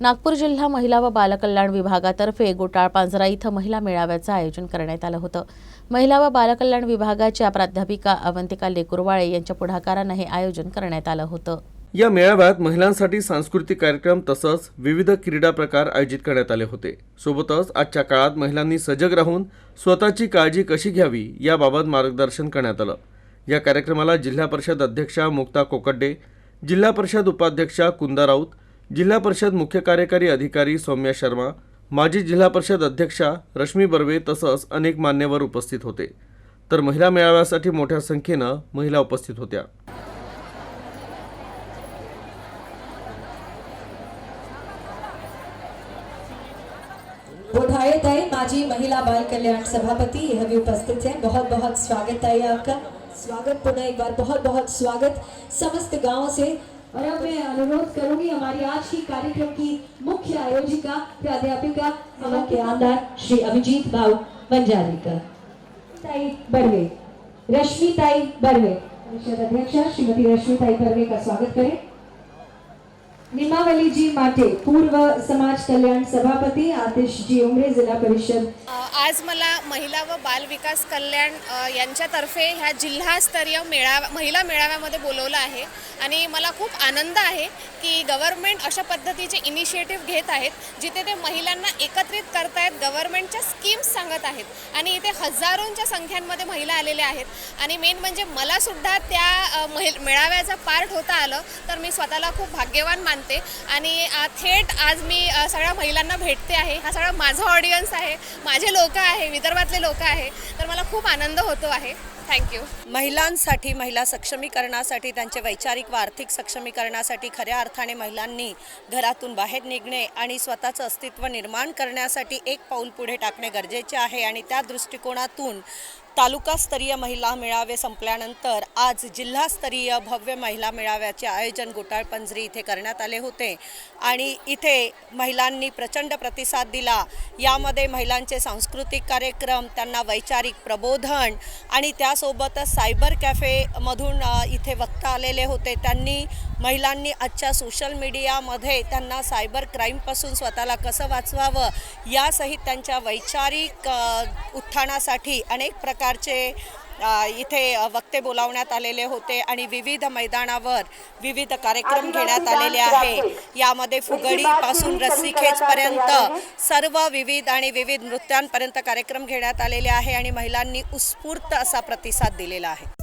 नागपूर जिल्हा महिला व बालकल्याण विभागातर्फे गोटाळ पांजरा इथं महिला मेळाव्याचं आयोजन करण्यात आलं होतं. महिला व बालकल्याण विभागाच्या प्राध्यापिका अवंतिका लेकुरवाळे यांच्या पुढाकारानं हे आयोजन करण्यात आलं होतं. या मेळाव्यात महिलांसाठी सांस्कृतिक कार्यक्रम तसंच विविध क्रीडा प्रकार आयोजित करण्यात आले होते. सोबतच आजच्या काळात महिलांनी सजग राहून स्वतःची काळजी कशी घ्यावी याबाबत मार्गदर्शन करण्यात आलं. या कार्यक्रमाला जिल्हा परिषद अध्यक्षा मुक्ता कोकड्डे जिल्हा परिषद उपाध्यक्षा कुंदा राऊत जिल्हा परिषद मुख्य कार्यकारी अधिकारी सौम्या शर्मा माजी जिल्हा परिषद अध्यक्षा रश्मी बर्वे तसंच अनेक मान्यवर उपस्थित होते. तर महिला मेळाव्यासाठी मोठ्या संख्येनं महिला उपस्थित होत्या. ताई माजी महिला बाल कल्याण सभापति यह भी उपस्थित हैं। बहुत बहुत स्वागत है आपका। स्वागत पुनः एक बार बहुत बहुत स्वागत। समस्त गांव से और अब मैं अनुरोध करूंगी हमारी आज की कार्यक्रम की मुख्य आयोजिका प्राध्यापिका हवा के आमदार श्री अभिजीत भाव बंजारी का ताई बर्वे रश्मि ताई बर्वे परिषद श्रीमती रश्मि ताई बर्वे का स्वागत करें। निमावलीजी माटे पूर्व समाज कल्याण सभापती आतिशजी उमरे जिल्हा परिषद. आज मला महिला व बाल विकास कल्याण यांच्यातर्फे ह्या जिल्हास्तरीय मेळावा महिला मेळाव्यामध्ये बोलवलं आहे. आणि मला खूप आनंद आहे की गव्हर्नमेंट अशा पद्धतीचे इनिशिएटिव्ह घेत आहेत जिथे ते महिलांना एकत्रित करतायत गव्हर्नमेंटच्या स्कीम्स सांगत आहेत. आणि इथे हजारोंच्या संख्यांमध्ये महिला आलेल्या आहेत. आणि मेन म्हणजे मला सुद्धा त्या महिल मेळाव्याचा पार्ट होता आलं तर मी स्वतःला खूप भाग्यवान मानते आणि थेट आज मी सगळ्या महिलांना भेटते आहे. हा सगळा माझा ऑडियन्स आहे. माझे लोक आहे. विदर्भातले लोक आहे. तर मला खूप आनंद होतो आहे. थँक्यू महिलांसाठी महिला सक्षमीकरणासाठी त्यांचे वैचारिक व आर्थिक सक्षमीकरणासाठी खऱ्या अर्थाने महिलांनी घरातून बाहेर निघणे आणि स्वतःचं अस्तित्व निर्माण करण्यासाठी एक पाऊल पुढे टाकणे गरजेचे आहे. आणि त्या दृष्टिकोनातून तालुकास्तरीय महिला मेळावे संपल्यानंतर आज जिल्हास्तरीय भव्य महिला मेळाव्याचे आयोजन गोटाळपंजरी इथे करण्यात आले होते. आणि इथे महिलांनी प्रचंड प्रतिसाद दिला. यामध्ये महिलांचे सांस्कृतिक कार्यक्रम त्यांना वैचारिक प्रबोधन आणि त्यासोबतच सायबर कॅफेमधून इथे वक्ता आलेले होते. त्यांनी महिलांनी आजच्या सोशल मीडियामध्ये त्यांना सायबर क्राईमपासून स्वतःला कसं वाचवावं यासहित त्यांच्या वैचारिक उत्थानासाठी अनेक प्रकार प्रकारचे इथे वक्ते बोलावण्यात आलेले होते आणि विविध मैदानावर विविध कार्यक्रम घेण्यात आलेले आहे. यामध्ये फुगडीपासून रस्सीखेचपर्यंत सर्व विविध आणि विविध नृत्यांपर्यंत कार्यक्रम घेण्यात आलेले आहे आणि महिलांनी उत्स्फूर्त असा प्रतिसाद दिलेला आहे.